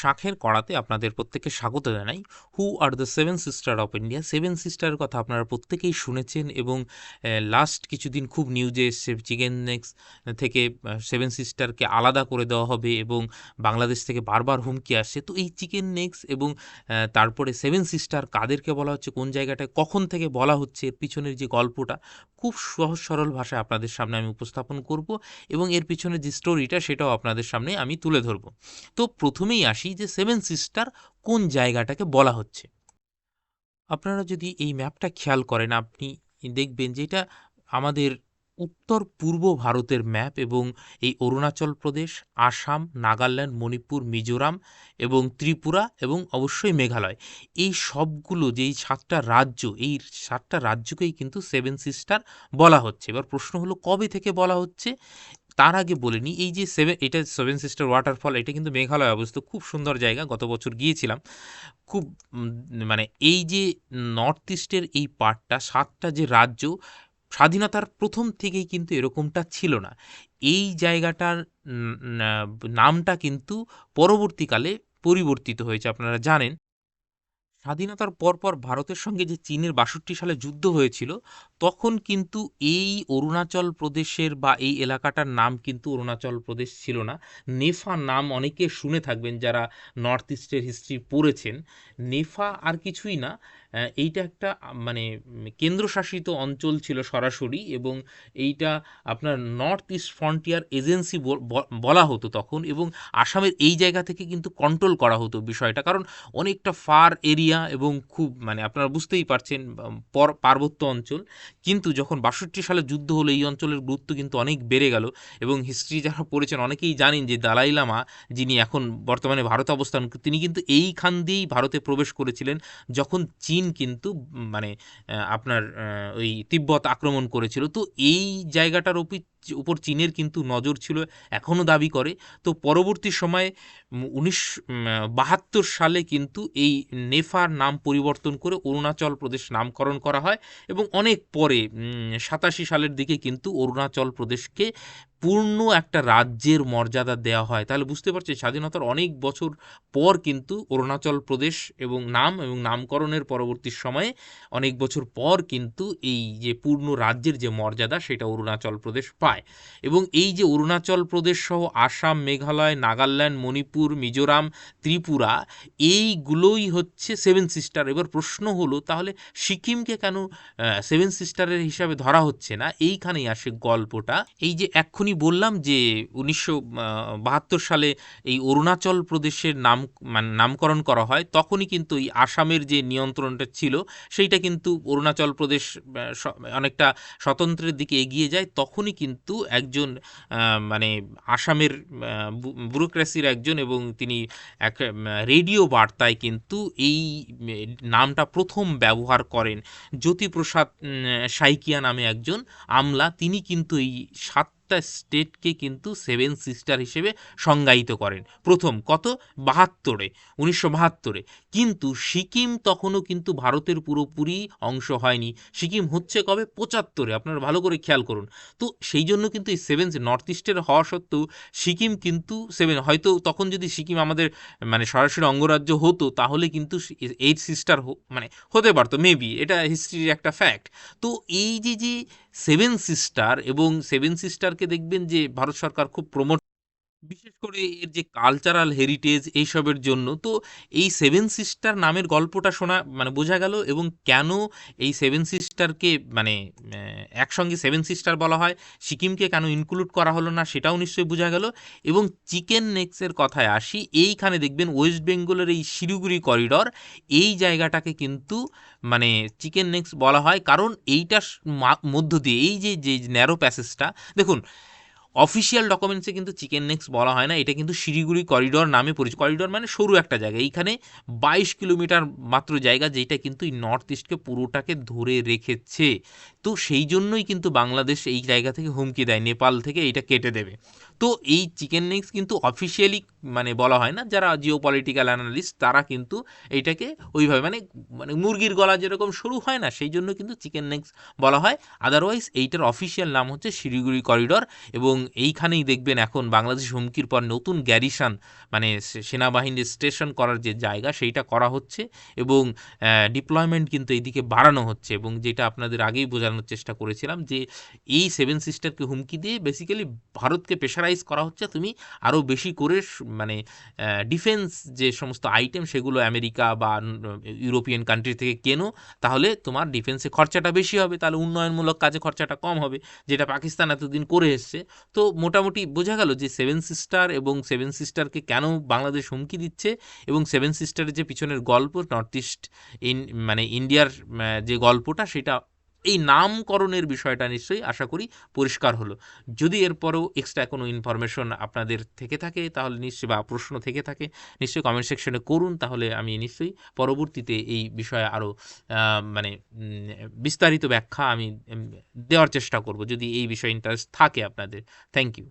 শাঁখের কড়াতে আপনাদের প্রত্যেককে স্বাগত জানাই। Who are the seven sister of India seven সিস্টারের কথা আপনারা প্রত্যেকেই শুনেছেন এবং লাস্ট কিছুদিন খুব নিউজে এসছে চিকেন নেক্স থেকে সেভেন সিস্টারকে আলাদা করে দেওয়া হবে এবং বাংলাদেশ থেকে বারবার হুমকি আসছে। তো এই চিকেন নেক্স এবং তারপরে সেভেন সিস্টার কাদেরকে বলা হচ্ছে, কোন জায়গাটায় কখন থেকে বলা হচ্ছে, এর পিছনের যে গল্পটা, খুব সহজ সরল ভাষায় আপনাদের সামনে আমি উপস্থাপন করব এবং এর পিছনে যে স্টোরিটা সেটাও আপনাদের সামনে আমি তুলে ধরব। তো প্রথমেই আসি যে সেভেন সিস্টার কোন জায়গাটাকে বলা হচ্ছে? আপনারা যদি এই ম্যাপটা খেয়াল করেন, আপনি দেখবেন যে এটা আমাদের উত্তর পূর্ব ভারতের ম্যাপ এবং এই অরুণাচল প্রদেশ, আসাম, নাগাল্যান্ড, মণিপুর, মিজোরাম এবং ত্রিপুরা এবং অবশ্যই মেঘালয়। এই সবগুলো যে এই সাতটা রাজ্য, এই সাতটা রাজ্যকেই কিন্তু সেভেন সিস্টার বলা হচ্ছে। এবার প্রশ্ন হলো, কবে থেকে বলা হচ্ছে? তার আগে বলে নিই এই যে সেভেন এটা সেভেন সিস্টার ওয়াটারফল এটা কিন্তু মেঘালয় অবস্থিত, খুব সুন্দর জায়গা, গত বছর গিয়েছিলাম। খুব মানে এই যে নর্থ ইস্টের এই পার্টটা সাতটা যে রাজ্য, স্বাধীনতার প্রথম থেকেই কিন্তু এরকমটা ছিল না। এই জায়গাটার নামটা কিন্তু পরবর্তীকালে পরিবর্তিত হয়েছে, আপনারা জানেন। স্বাধীনতার পরপর ভারতের সঙ্গে যে চীনের বাষট্টি সালে যুদ্ধ হয়েছিল, তখন কিন্তু এই অরুণাচল প্রদেশের বা এই এলাকাটার নাম কিন্তু অরুণাচল প্রদেশ ছিল না। নেফা নাম অনেকে শুনে থাকবেন যারা নর্থ ইস্টের হিস্ট্রি পড়েছেন। নেফা আর কিছুই না এইটা একটা মানে কেন্দ্রশাসিত অঞ্চল ছিল সরাসরি এবং এইটা আপনার নর্থ ইস্ট ফ্রন্টিয়ার এজেন্সি বলা হতো তখন এবং আসামের এই জায়গা থেকে কিন্তু কন্ট্রোল করা হতো বিষয়টা। কারণ অনেকটা ফার এরিয়া এবং খুব মানে আপনারা বুঝতেই পারছেন পর- পার্বত্য অঞ্চল। কিন্তু যখন বাষট্টি সালে যুদ্ধ হলো, এই অঞ্চলের গুরুত্ব কিন্তু অনেক বেড়ে গেল এবং হিস্ট্রি যারা পড়েছেন অনেকেই জানেন যে দালাই লামা যিনি এখন বর্তমানে ভারতে অবস্থান, তিনি কিন্তু এইখান দিয়েই ভারতে প্রবেশ করেছিলেন যখন চীন কিন্তু মানে আপনার ওই তিব্বত আক্রমণ করেছিল। তো এই জায়গাটার উপর চীনের কিন্তু নজর ছিল, এখনও দাবি করে। তো পরবর্তী সময়ে উনিশ বাহাত্তর সালে কিন্তু এই নেফার নাম পরিবর্তন করে অরুণাচল প্রদেশ নামকরণ করা হয় এবং অনেক পরে সাতাশি সালের দিকে কিন্তু অরুণাচল প্রদেশকে পূর্ণ একটা রাজ্যের মর্যাদা দেওয়া হয়। তাহলে বুঝতে পারছি স্বাধীনতার অনেক বছর পর কিন্তু অরুণাচল প্রদেশ এবং নাম এবং নামকরণের পরবর্তী সময়ে অনেক বছর পর কিন্তু এই যে পূর্ণ রাজ্যের যে মর্যাদা, সেটা অরুণাচল প্রদেশ পায়। এবং এই যে অরুণাচল প্রদেশ সহ আসাম, মেঘালয়, নাগাল্যান্ড, মণিপুর, মিজোরাম, ত্রিপুরা, এইগুলোই হচ্ছে সেভেন সিস্টার। এবার প্রশ্ন হলো, তাহলে সিকিমকে কেন সেভেন সিস্টারের হিসাবে ধরা হচ্ছে না? এইখানেই আসে গল্পটা। এই যে এক্ষুনি বললাম যে উনিশশো বাহাত্তর সালে এই অরুণাচল প্রদেশের নাম মানে নামকরণ করা হয়, তখনই কিন্তু এই আসামের যে নিয়ন্ত্রণটা ছিল, সেইটা কিন্তু অরুণাচল প্রদেশ অনেকটা স্বতন্ত্রের দিকে এগিয়ে যায়। তখনই কিন্তু একজন মানে আসামের ব্যুরোক্রেসির একজন এবং তিনি এক রেডিও বার্তায় কিন্তু এই নামটা প্রথম ব্যবহার করেন। জ্যোতিপ্রসাদ সাইকিয়া নামে একজন আমলা, তিনি কিন্তু এই সাতটা স্টেটকে কিন্তু সেভেন সিস্টার হিসেবে সংজ্ঞায়িত করেন। প্রথম কত? বাহাত্তরে, উনিশশো বাহাত্তরে। কিন্তু সিকিম তখনও কিন্তু ভারতের পুরোপুরি অংশ হয়নি। সিকিম হচ্ছে কবে? পঁচাত্তরে। আপনারা ভালো করে খেয়াল করুন। তো সেই জন্য কিন্তু এই সেভেন নর্থ ইস্টের হওয়া সত্ত্বেও সিকিম কিন্তু সেভেন, হয়তো তখন যদি সিকিম আমাদের মানে সরাসরি অঙ্গরাজ্য হতো, তাহলে কিন্তু এইট সিস্টার মানে হতে পারতো, মেবি। এটা হিস্ট্রির একটা ফ্যাক্ট তো এই যে যে সেভেন সিস্টার এবং সেভেন সিস্টারকে দেখবেন যে ভারত সরকার খুব প্রমোট বিশেষ করে এর যে কালচারাল হেরিটেজ এইসবের জন্য, তো এই সেভেন সিস্টার নামের গল্পটা শোনা মানে বোঝা গেল এবং কেন এই সেভেন সিস্টারকে মানে একসঙ্গে সেভেন সিস্টার বলা হয়, সিকিমকে কেন ইনক্লুড করা হলো না সেটাও নিশ্চয়ই বোঝা গেল। এবং চিকেন নেক্সের কথায় আসি, এইখানে দেখবেন ওয়েস্ট বেঙ্গলের এই শিলিগুড়ি করিডর এই জায়গাটাকে কিন্তু মানে চিকেন নেক্স বলা হয়। কারণ এইটার মধ্য দিয়ে, এই যে যে ন্যারো প্যাসেজটা দেখুন অফিসিয়াল ডকুমেন্টসে কিন্তু চিকেন নেক্স বলা হয় না, এটা কিন্তু শিলিগুড়ি করিডর নামে পরিচিত। করিডর মানে সরু একটা জায়গা, এইখানে বাইশ কিলোমিটার মাত্র জায়গা যেটা কিন্তু এই নর্থ ইস্টকে পুরোটাকে ধরে রেখেছে। তো সেই জন্যই কিন্তু বাংলাদেশ এই জায়গা থেকে হুমকি দেয়, নেপাল থেকে এইটা কেটে দেবে। তো এই চিকেন নেক্স কিন্তু অফিসিয়ালি মানে বলা হয় না, যারা জিও পলিটিক্যাল অ্যানালিস্ট তারা কিন্তু এইটাকে ওইভাবে মানে মানে মুরগির গলা যেরকম শুরু হয় না, সেই জন্য কিন্তু চিকেন নেক্স বলা হয়। আদারওয়াইজ এইটার অফিসিয়াল নাম হচ্ছে শিলিগুড়ি করিডর এবং এইখানেই দেখবেন এখন বাংলাদেশ হুমকির পর নতুন গ্যারিশন মানে সেনাবাহিনীর স্টেশন করার যে জায়গা, সেইটা করা হচ্ছে এবং ডিপ্লয়মেন্ট কিন্তু এইদিকে বাড়ানো হচ্ছে এবং যেটা আপনাদের আগেই বোঝানোর চেষ্টা করেছিলাম যে এই সেভেন সিস্টারকে হুমকি দিয়ে বেসিক্যালি ভারতকে প্রেশারাইজ করা হচ্ছে। তুমি আরও বেশি করে মানে ডিফেন্স যে সমস্ত আইটেম সেগুলো আমেরিকা বা ইউরোপিয়ান কান্ট্রি থেকে কেনো, তাহলে তোমার ডিফেন্সে খরচাটা বেশি হবে। তাহলে উন্নয়নমূলক কাজে খরচাটা কম হবে, যেটা পাকিস্তান এতদিন করে এসছে। তো মোটামুটি বোঝা গেল যে সেভেন সিস্টার এবং সেভেন সিস্টারকে কেন বাংলাদেশ হুমকি দিচ্ছে এবং সেভেন সিস্টারের যে পিছনের গল্প নর্থ ইস্ট ইন মানে ইন্ডিয়ার যে গল্পটা সেটা এই নামকরণের বিষয়টা নিশ্চয়ই আশা করি পরিষ্কার হলো। যদি এরপরেও এক্সট্রা কোনো ইনফরমেশন আপনাদের থেকে থাকে, তাহলে নিশ্চয়ই বা প্রশ্ন থেকে থাকে, নিশ্চয়ই কমেন্ট সেকশনে করুন, তাহলে আমি নিশ্চয়ই পরবর্তীতে এই বিষয়ে আরও মানে বিস্তারিত ব্যাখ্যা আমি দেওয়ার চেষ্টা করব যদি এই বিষয়ে ইন্টারেস্ট থাকে আপনাদের। Thank you